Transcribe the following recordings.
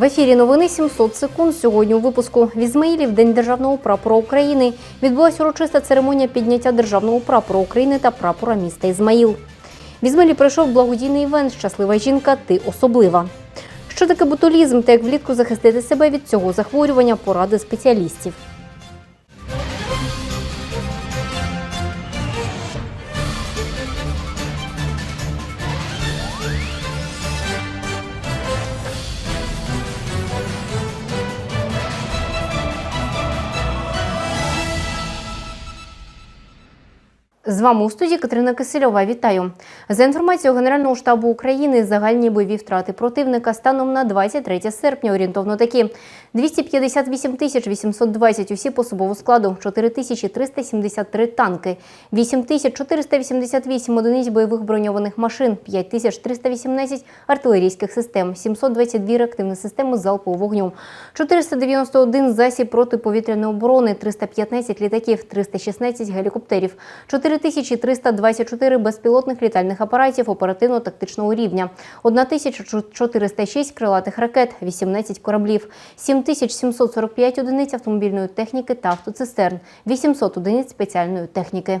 В ефірі новини 700 секунд. Сьогодні у випуску в Ізмаїлі в День державного прапора України відбулася урочиста церемонія підняття державного прапора України та прапора міста Ізмаїл. В Ізмаїлі пройшов благодійний івент Щаслива жінка, ти особлива. Що таке ботулізм та як влітку захистити себе від цього захворювання поради спеціалістів. З вами у студії Катерина Кисельова. Вітаю. За інформацією Генерального штабу України, загальні бойові втрати противника станом на 23 серпня орієнтовно такі: 258 тисяч 820 осіб особового складу, 4 тисячі 373 танки, 8 тисяч 488 одиниць бойових броньованих машин, 5 тисяч 318 артилерійських систем, 722 реактивні системи залпового вогню, 491 засіб протиповітряної оборони, 315 літаків, 316 гелікоптерів, 4324 безпілотних літальних апаратів оперативно-тактичного рівня, 1406 крилатих ракет, 18 кораблів, 7745 одиниць автомобільної техніки та автоцистерн, 800 одиниць спеціальної техніки.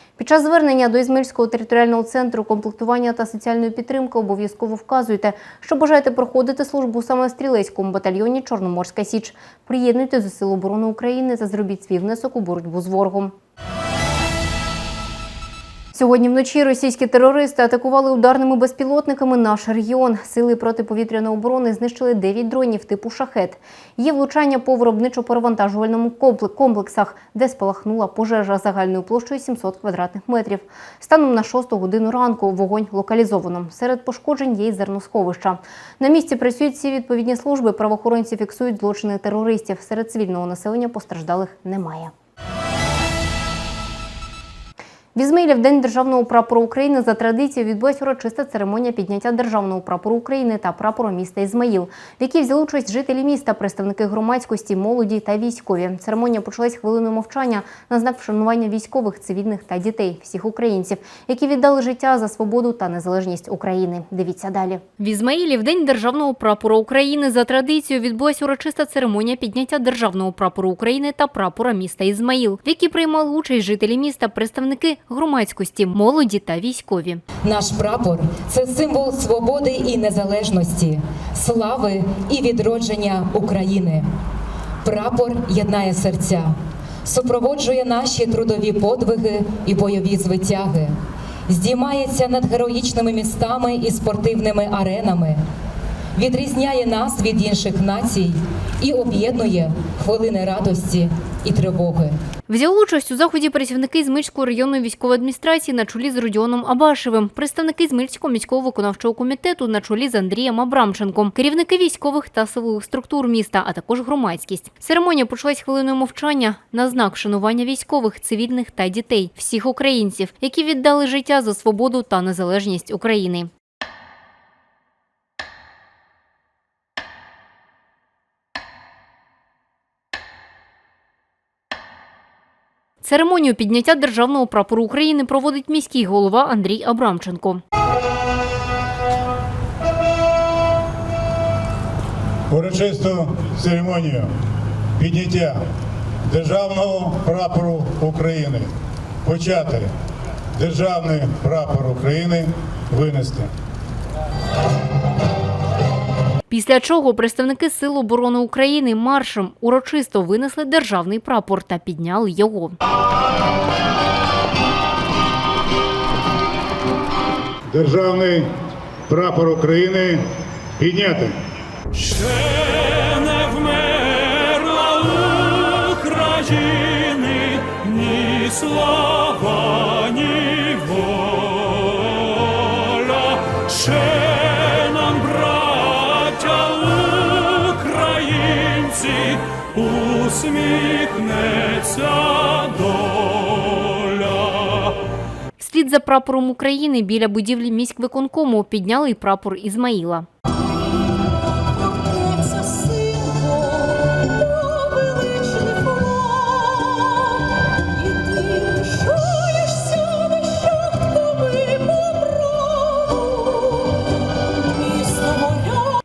Під час звернення до Ізмельського територіального центру комплектування та соціальної підтримки обов'язково вказуйте, що бажаєте проходити службу саме в стрілецькому батальйоні Чорноморська Січ. Приєднуйтесь до Сил оборони України та зробіть свій внесок у боротьбу з ворогом. Сьогодні вночі російські терористи атакували ударними безпілотниками наш регіон. Сили протиповітряної оборони знищили 9 дронів типу шахет. Є влучання по виробничо-перевантажувальному компле- комплексах, де спалахнула пожежа загальною площею 700 квадратних метрів. Станом на 6 годину ранку вогонь локалізовано. Серед пошкоджень є й зерносховища. На місці працюють всі відповідні служби. Правоохоронці фіксують злочини терористів. Серед цивільного населення постраждалих немає. В День державного прапору України за традицією відбулася урочиста церемонія підняття державного прапору України та прапору міста Ізмаїл, в якій взяли участь жителі міста, представники громадськості, молоді та військові. Церемонія почалась хвилиною мовчання на знак вшанування військових, цивільних та дітей, всіх українців, які віддали життя за свободу та незалежність України. Дивіться далі. В Ізмаїлі в День державного прапору України за традицією відбулася урочиста церемонія підняття державного прапору України та прапора міста Ізмаїл, в якій приймали участь жителі міста, представники громадськості, молоді та військові. Наш прапор це символ свободи і незалежності, слави і відродження України. Прапор єднає серця, супроводжує наші трудові подвиги і бойові звитяги, здіймається над героїчними містами і спортивними аренами, відрізняє нас від інших націй і об'єднує хвилини радості і тривоги. Взяли участь у заході працівники Змильської районної військової адміністрації на чолі з Родіоном Абашевим, представники Змильського міського виконавчого комітету на чолі з Андрієм Абрамченком, керівники військових та силових структур міста, а також громадськість. Церемонія почалась хвилиною мовчання на знак шанування військових, цивільних та дітей, всіх українців, які віддали життя за свободу та незалежність України. Церемонію підняття державного прапору України проводить міський голова Андрій Абрамченко. урочисту церемонію підняття державного прапору України. Почати державний прапор України винести. Після чого представники Сил оборони України маршем урочисто винесли державний прапор та підняли його. Державний прапор України підняти. Ще не вмерла України ні слава, усміхнеться доля. Вслід за прапором України біля будівлі міськвиконкому підняли й прапор Ізмаїла.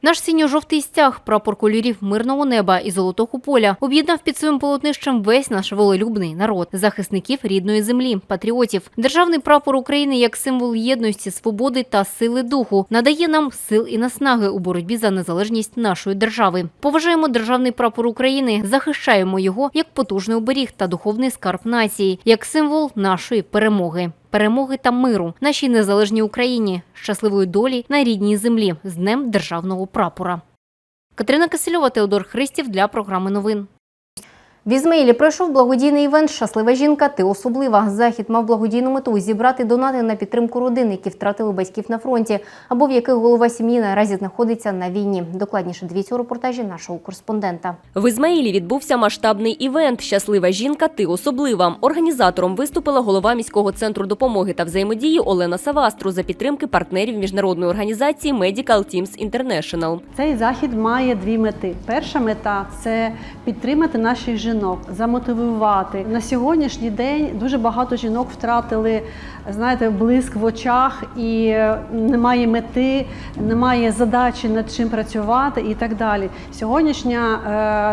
Наш синьо-жовтий стяг, прапор кольорів мирного неба і золотого поля, об'єднав під своїм полотнищем весь наш волелюбний народ, захисників рідної землі, патріотів. Державний прапор України як символ єдності, свободи та сили духу надає нам сил і наснаги у боротьбі за незалежність нашої держави. Поважаємо державний прапор України, захищаємо його як потужний оберіг та духовний скарб нації, як символ нашої перемоги. Перемоги та миру нашій незалежній Україні, щасливої долі на рідній землі з Днем державного прапора. Катерина Кисельова, Теодор Христів для програми новин. В Ізмаїлі пройшов благодійний івент Щаслива жінка, ти особлива. Захід мав благодійну мету зібрати донати на підтримку родин, які втратили батьків на фронті, або в яких голова сім'ї наразі знаходиться на війні. Докладніше дивіться у репортажі нашого кореспондента. В Ізмаїлі відбувся масштабний івент Щаслива жінка, ти особлива. Організатором виступила голова міського центру допомоги та взаємодії Олена Савастру за підтримки партнерів міжнародної організації Medical Teams International. Цей захід має дві мети. Перша мета це підтримати наших жінок, замотивувати. На сьогоднішній день дуже багато жінок втратили, знаєте, блиск в очах, і е, немає мети, немає задачі над чим працювати і так далі. Сьогоднішня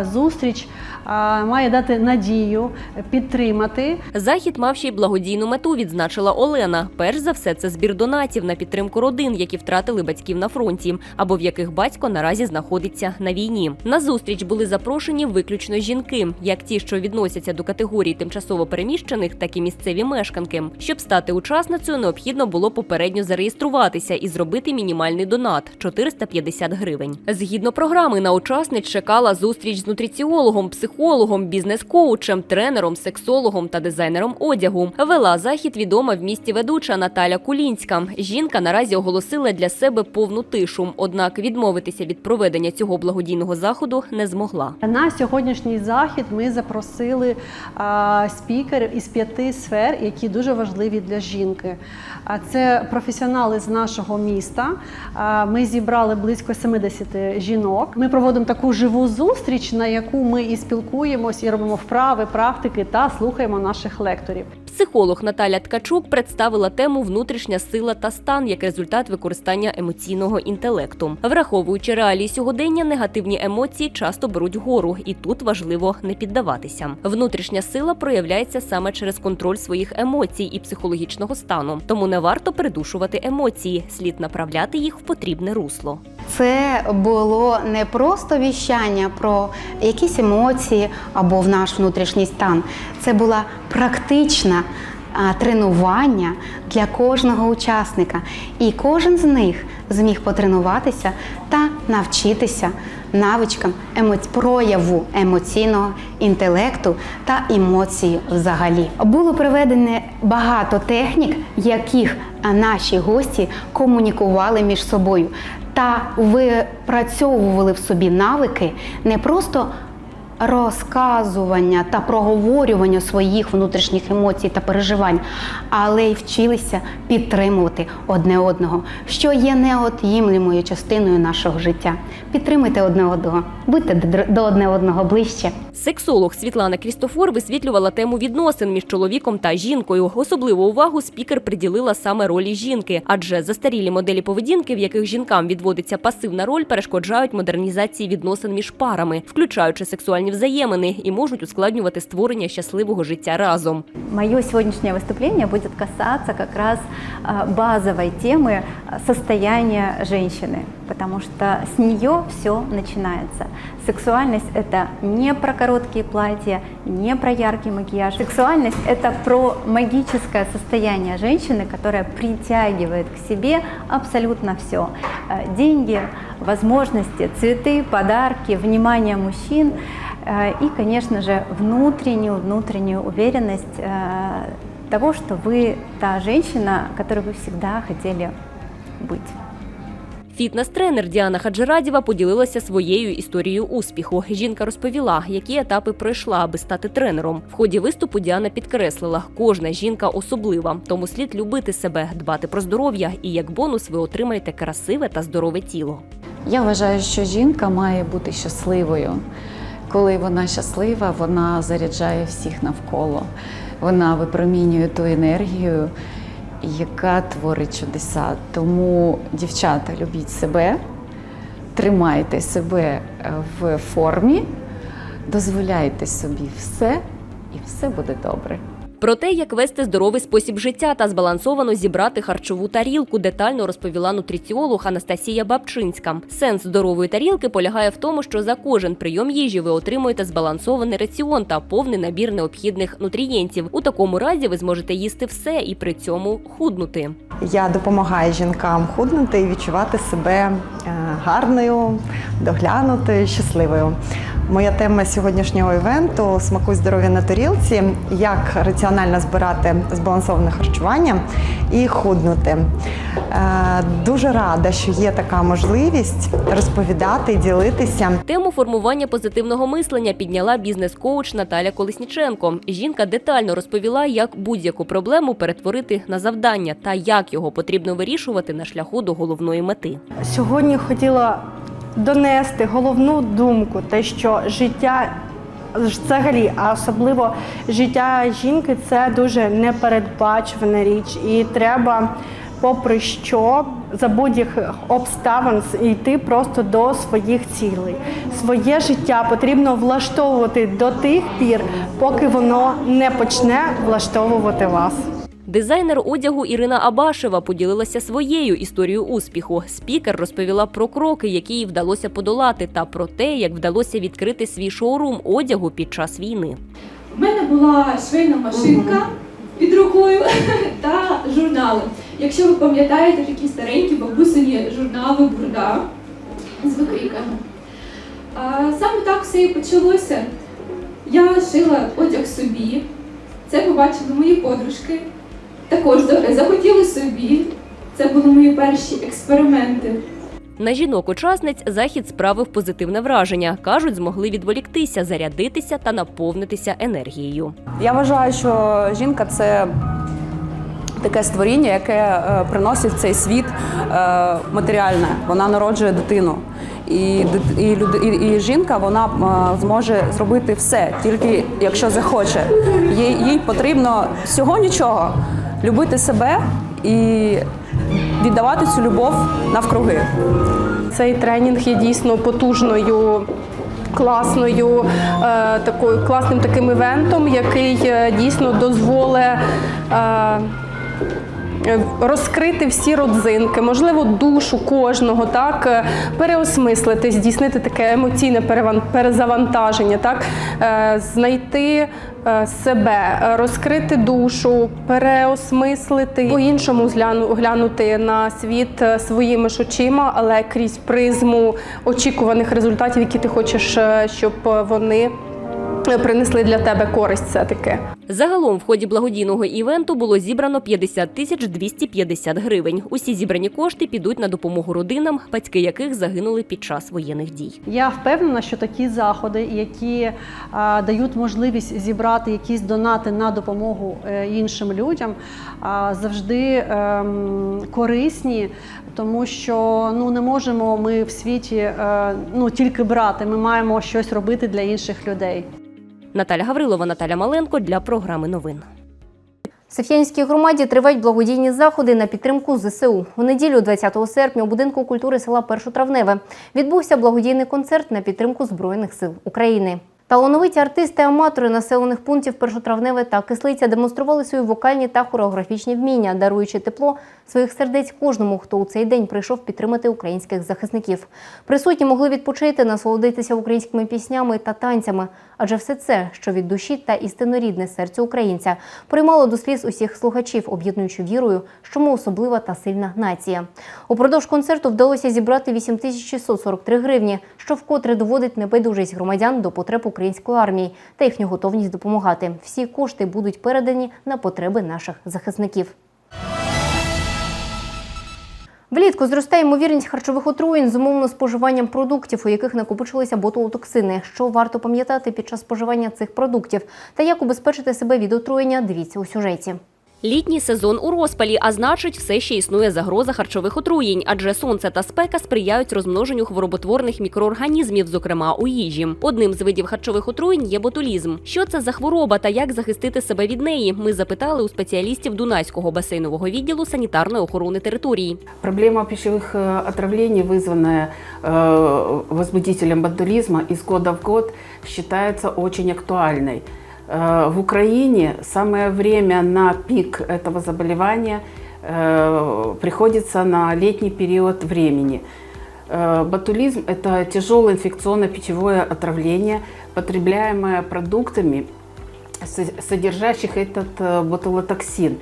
е, зустріч е, має дати надію, підтримати Захід мав ще й благодійну мету, відзначила Олена. Перш за все, це збір донатів на підтримку родин, які втратили батьків на фронті, або в яких батько наразі знаходиться на війні. На зустріч були запрошені виключно жінки, як ті, що відносяться до категорії тимчасово переміщених, так і місцеві мешканки. Щоб стати учасницею, необхідно було попередньо зареєструватися і зробити мінімальний донат 450 гривень. Згідно програми, на учасниць чекала зустріч з нутриціологом, психологом, бізнес-коучем, тренером, сексологом та дизайнером одягу. Вела захід відома в місті ведуча Наталя Кулінська. Жінка наразі оголосила для себе повну тишу, однак відмовитися від проведення цього благодійного заходу не змогла. На сьогоднішній захід ми запросили а, спікерів із п'яти сфер, які дуже важливі для жінки. А це професіонали з нашого міста. Ми зібрали близько 70 жінок. Ми проводимо таку живу зустріч, на яку ми і спілкуємось, і робимо вправи, практики та слухаємо наших лекторів. Психолог Наталя Ткачук представила тему внутрішня сила та стан як результат використання емоційного інтелекту. Враховуючи реалії сьогодення, негативні емоції часто беруть гору, і тут важливо не піддаватися. Внутрішня сила проявляється саме через контроль своїх емоцій і психологічного стану. Тому не варто придушувати емоції, слід направляти їх в потрібне русло. Це було не просто віщання про якісь емоції або в наш внутрішній стан. Це була практична тренування для кожного учасника. І кожен з них зміг потренуватися та навчитися навичкам прояву емоційного інтелекту та емоції взагалі. Було проведено багато технік, яких наші гості комунікували між собою та випрацьовували в собі навики не просто розказування та проговорювання своїх внутрішніх емоцій та переживань, але й вчилися підтримувати одне одного, що є неот'ємлемою частиною нашого життя. Підтримуйте одне одного, будьте до- одне одного ближче. Сексолог Світлана Крістофор висвітлювала тему відносин між чоловіком та жінкою. Особливу увагу спікер приділила саме ролі жінки, адже застарілі моделі поведінки, в яких жінкам відводиться пасивна роль, перешкоджають модернізації відносин між парами, включаючи сексуальні взаємини, і можуть ускладнювати створення щасливого життя разом. Мое сегодняшнее выступление будет касаться как раз а, базовой темы а, состояния женщины, потому что с нее все начинается. Сексуальность – это не про короткие платья, не про яркий макияж. Сексуальность – это про магическое состояние женщины, которая притягивает к себе абсолютно все. Деньги, возможности, цветы, подарки, внимание мужчин – Э, и, конечно же, внутреннюю, внутреннюю уверенность э, того, что вы та женщина, которой вы всегда хотели быть. Фітнес-тренер Діана Хаджирадєва поділилася своєю історією успіху. Жінка розповіла, які етапи пройшла, аби стати тренером. В ході виступу Діана підкреслила, кожна жінка особлива, тому слід любити себе, дбати про здоров'я, і як бонус ви отримаєте красиве та здорове тіло. Я вважаю, що жінка має бути щасливою. Коли вона щаслива, вона заряджає всіх навколо. Вона випромінює ту енергію, яка творить чудеса. Тому, дівчата, любіть себе, тримайте себе е, в формі, дозволяйте собі все, і все буде добре. Про те, як вести здоровий спосіб життя та збалансовано зібрати харчову тарілку, детально розповіла нутриціолог Анастасія Бабчинська. Сенс здорової тарілки полягає в тому, що за кожен прийом їжі ви отримуєте збалансований раціон та повний набір необхідних нутрієнтів. У такому разі ви зможете їсти все і при цьому худнути. Я допомагаю жінкам худнути і відчувати себе е, гарною, доглянутою, щасливою. Моя тема сьогоднішнього івенту смакуй здоров'я на тарілці, як раціонально збирати збалансоване харчування і худнути. Е, Дуже рада, що є така можливість розповідати, ділитися. Тему формування позитивного мислення підняла бізнес-коуч Наталя Колесніченко. Жінка детально розповіла, як будь-яку проблему перетворити на завдання та як його потрібно вирішувати на шляху до головної мети. Сьогодні хотіла донести головну думку, те, що життя взагалі, а особливо життя жінки це дуже непередбачувана річ, і треба, попри що, за будь-яких обставин йти просто до своїх цілей. Своє життя потрібно влаштовувати до тих пір, поки воно не почне влаштовувати вас. Дизайнер одягу Ірина Абашева поділилася своєю історією успіху. Спікер розповіла про кроки, які їй вдалося подолати, та про те, як вдалося відкрити свій шоурум одягу під час війни. У мене була швейна машинка під рукою та журнали. Якщо ви пам'ятаєте такі старенькі бабусині журнали Бурда з викриками. Саме так все і почалося. Я шила одяг собі. Це побачили мої подружки. Також захотіли собі. Це були мої перші експерименти. На жінок-учасниць захід справив позитивне враження. кажуть, змогли відволіктися, зарядитися та наповнитися енергією. Я вважаю, що жінка це таке створіння, яке е, приносить в цей світ е, матеріальне. Вона народжує дитину. І, і, і, і жінка вона е, зможе зробити все, тільки якщо захоче. Їй, їй потрібно всього нічого любити себе і віддавати цю любов навкруги. Цей тренінг є дійсно потужною. Класною е, такою класним таким івентом, який е, дійсно дозволить е, розкрити всі родзинки, можливо, душу кожного, так е, переосмислити, здійснити таке емоційне перезавантаження, так е, знайти е, себе, е, розкрити душу, переосмислити, по-іншому згляну- глянути на світ е, своїми ж очима, але крізь призму очікуваних результатів, які ти хочеш, е, щоб е, вони е, принесли для тебе користь все-таки. Загалом в ході благодійного івенту було зібрано 50 тисяч 250 гривень. Усі зібрані кошти підуть на допомогу родинам, батьки яких загинули під час воєнних дій. Я впевнена, що такі заходи, які а, дають можливість зібрати якісь донати на допомогу е, іншим людям, а, завжди ем, корисні, тому що ну не можемо ми в світі е, ну тільки брати. Ми маємо щось робити для інших людей. Наталя Гаврилова, Наталя Маленко для програми новин. В Софіянській громаді тривають благодійні заходи на підтримку ЗСУ. У неділю, 20 серпня, у будинку культури села Першотравневе відбувся благодійний концерт на підтримку Збройних сил України. Талановиті артисти-аматори населених пунктів Першотравневе та Кислиця демонстрували свої вокальні та хореографічні вміння, даруючи тепло своїх сердець кожному, хто у цей день прийшов підтримати українських захисників. Присутні могли відпочити, насолодитися українськими піснями та танцями, адже все це, що від душі та істинорідне серце українця, приймало до сліз усіх слухачів, об'єднуючи вірою, що ми особлива та сильна нація. Упродовж концерту вдалося зібрати 8643 гривні, що вкотре доводить небайдужість громадян до потреб української армії та їхню готовність допомагати. Всі кошти будуть передані на потреби наших захисників. Влітку зростає ймовірність харчових отруєнь з споживанням продуктів, у яких накопичилися ботулотоксини. Що варто пам'ятати під час споживання цих продуктів та як убезпечити себе від отруєння, дивіться у сюжеті. Літній сезон у розпалі, а значить, все ще існує загроза харчових отруєнь, адже сонце та спека сприяють розмноженню хвороботворних мікроорганізмів, зокрема у їжі. Одним з видів харчових отруєнь є ботулізм. Що це за хвороба та як захистити себе від неї? Ми запитали у спеціалістів Дунайського басейнового відділу санітарної охорони території. Проблема пищевых э, отравлений, вызванная э, возбудителем ботулизма, из года в год считается очень актуальной. Э, В Украине самое время на пик этого заболевания э, приходится на летний период времени. Э, Ботулизм – это тяжелое инфекционно-пищевое отравление, потребляемое продуктами, со- содержащих этот э, ботулотоксин.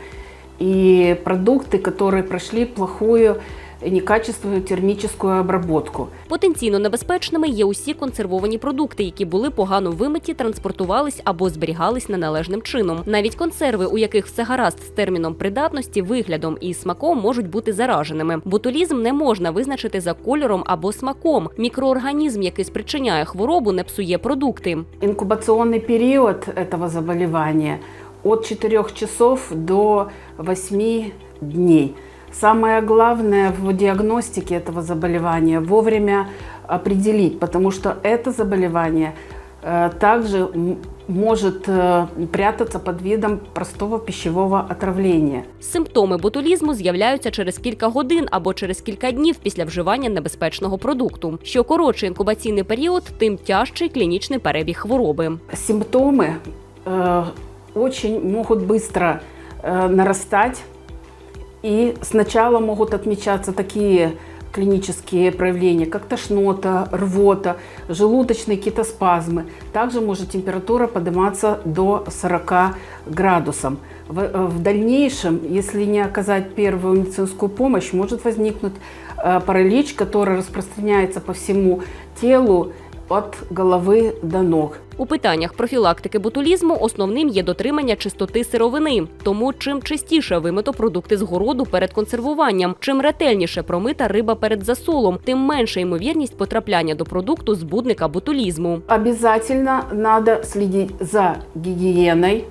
И продукты, которые прошли плохую некачественную термическую обработку. Потенційно небезпечними є усі консервовані продукти, які були погано вимиті, транспортувались або зберігались неналежним чином. Навіть консерви, у яких все гаразд з терміном придатності, виглядом і смаком, можуть бути зараженими. Ботулізм не можна визначити за кольором або смаком. Мікроорганізм, який спричиняє хворобу, не псує продукти. Инкубационный период этого заболевания от 4 часов до 8 дней. Самое главное в диагностике этого заболевания вовремя определить, потому что это заболевание э, также м- может э, прятаться под видом простого пищевого отравления. Симптоми ботулізму з'являються через кілька годин або через кілька днів після вживання небезпечного продукту. Що коротший інкубаційний період, тим тяжчий клінічний перебіг хвороби. Симптомы э, очень могут быстро э, нарастать, и сначала могут отмечаться такие клинические проявления, как тошнота, рвота, желудочные какие-то спазмы. Также может температура подниматься до 40 градусов. В, э, в дальнейшем, если не оказать первую медицинскую помощь, может возникнуть э, паралич, который распространяется по всему телу от головы до ног. У питаннях профілактики ботулізму основним є дотримання чистоти сировини. Тому чим чистіше вимито продукти з городу перед консервуванням, чим ретельніше промита риба перед засолом, тим менша ймовірність потрапляння до продукту збудника ботулізму. Обязательно надо следить за гигиеной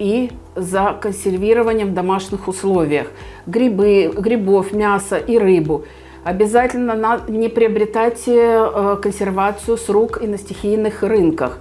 и за консервированием в домашних условиях. Грибы, грибов, мясо и рыбу. Обязательно на- не приобретайте э, консервацию с рук и на стихийных рынках.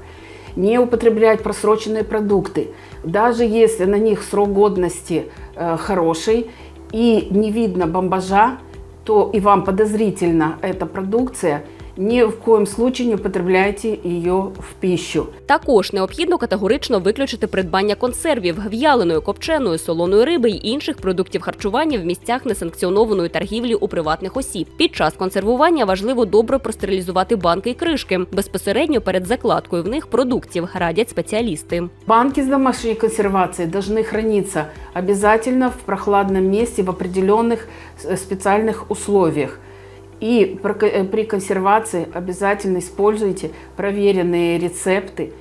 Не употреблять просроченные продукты. Даже если на них срок годности э, хороший и не видно бомбажа, то и вам подозрительна эта продукция, ни в коем случае не употребляйте ее в пищу. Також необхідно категорично виключити придбання консервів, в'яленої, копченої, солоної риби й інших продуктів харчування в місцях несанкціонованої торгівлі у приватних осіб. Під час консервування важливо добре простерилізувати банки і кришки безпосередньо перед закладкою в них продуктів, радять спеціалісти. Банки с домашней консервацией должны храниться обязательно в прохладном месте в определенных э, специальных условиях. И про- э, при консервации обязательно используйте проверенные рецепты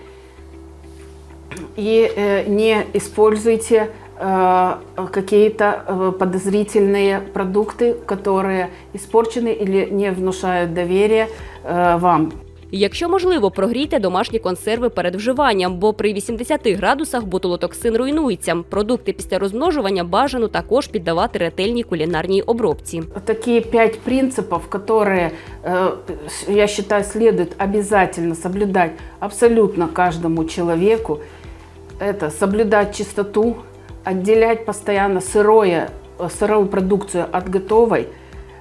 и э, не используйте э, какие-то э, подозрительные продукты, которые испорчены или не внушают доверия э, вам. Якщо можливо, прогрійте домашні консерви перед вживанням, бо при 80 градусах ботулотоксин руйнується. Продукти після розмножування бажано також піддавати ретельній кулінарній обробці. такие пять принципов, которые, э, я считаю, следует обязательно соблюдать абсолютно каждому человеку. Это соблюдать чистоту, отделять постоянно сырое, э, сырую продукцию от готовой, э,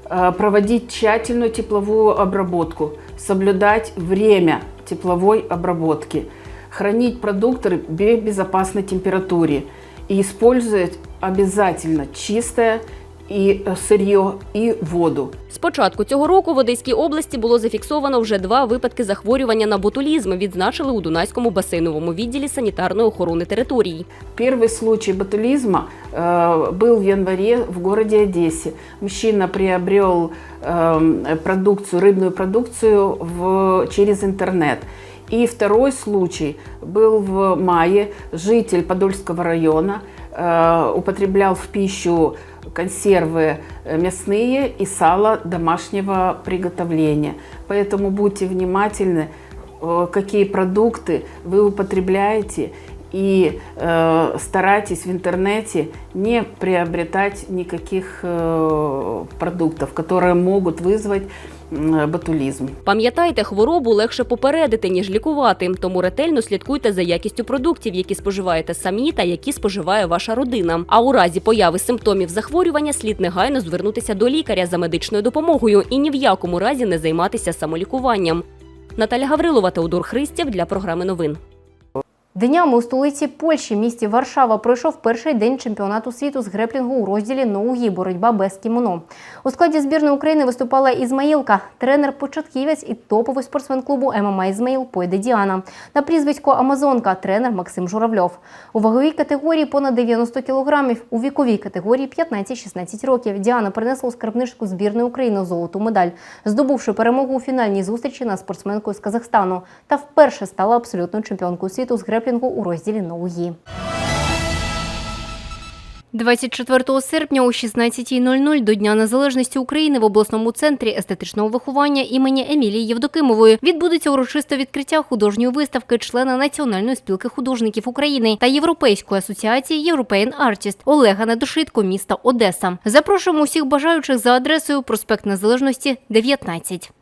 проводить тщательную тепловую обработку, соблюдать время тепловой обработки, хранить продукты при безопасной температуре и использовать обязательно чистое и э, сырье, и воду. З початку цього року в Одеській області було зафіксовано вже два випадки захворювання на ботулізм. Відзначили у Дунайському басейновому відділі санітарної охорони територій. Первый случай ботулизма э, был в январе в городе Одессе. Мужчина приобрел э, продукцию, рыбную продукцию в, через интернет. И второй случай был в мае. Житель Подольского района э, употреблял в пищу консервы э, мясные и сало домашнего приготовления. Поэтому будьте внимательны, э, какие продукты вы употребляете и э, старайтесь в интернете не приобретать никаких э, продуктов, которые могут вызвать м, ботулізм. Пам'ятайте, хворобу легше попередити, ніж лікувати, тому ретельно слідкуйте за якістю продуктів, які споживаєте самі та які споживає ваша родина. А у разі появи симптомів захворювання слід негайно звернутися до лікаря за медичною допомогою і ні в якому разі не займатися самолікуванням. Наталя Гаврилова, Теодор Христєв для програми новин. Днями у столиці Польщі, місті Варшава, пройшов перший день чемпіонату світу з греплінгу у розділі ноугі боротьба без кімоно. У складі збірної України виступала Ізмаїлка, тренер-початківець і топовий спортсмен клубу ММА Ізмаїл Пойде Діана. На прізвисько Амазонка, тренер Максим Журавльов. У ваговій категорії понад 90 кілограмів, у віковій категорії 15-16 років. Діана принесла у скарбничку збірної України золоту медаль, здобувши перемогу у фінальній зустрічі над спортсменкою з Казахстану та вперше стала абсолютною чемпіонкою світу з греплінгу у розділі ноугі. 24 серпня о 16.00 до Дня Незалежності України в обласному центрі естетичного виховання імені Емілії Євдокимової відбудеться урочисте відкриття художньої виставки члена Національної спілки художників України та Європейської асоціації European Artist Олега Недошитко, міста Одеса. Запрошуємо усіх бажаючих за адресою проспект Незалежності 19.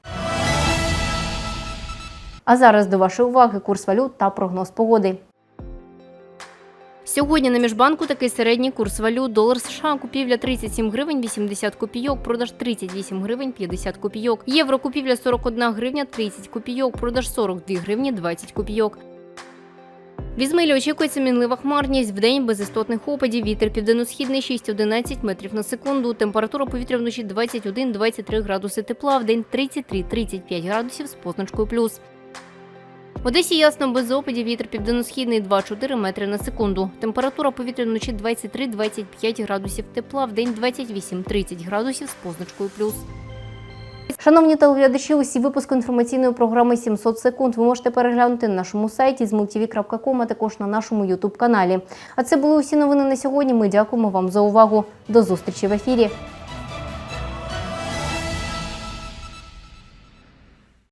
А зараз до вашої уваги курс валют та прогноз погоди. Сьогодні на міжбанку такий середній курс валют. Долар США купівля 37 гривень 80 копійок, продаж 38 гривень 50 копійок. Євро купівля 41 гривня 30 копійок, продаж 42 гривні 20 копійок. В очікується мінлива хмарність. Вдень без істотних опадів. Вітер південно-східний 6-11 метрів на секунду. Температура повітря вночі 21-23 градуси тепла, вдень 33-35 градусів з позначкою плюс. В Одесі ясно без опадів вітер південно-східний 2-4 метри на секунду. Температура повітря вночі 23-25 градусів тепла, в день 28-30 градусів з позначкою плюс. Шановні телеглядачі, усі випуски інформаційної програми «700 секунд ви можете переглянути на нашому сайті з а також на нашому ютуб каналі. А це були усі новини на сьогодні. Ми дякуємо вам за увагу. До зустрічі в ефірі.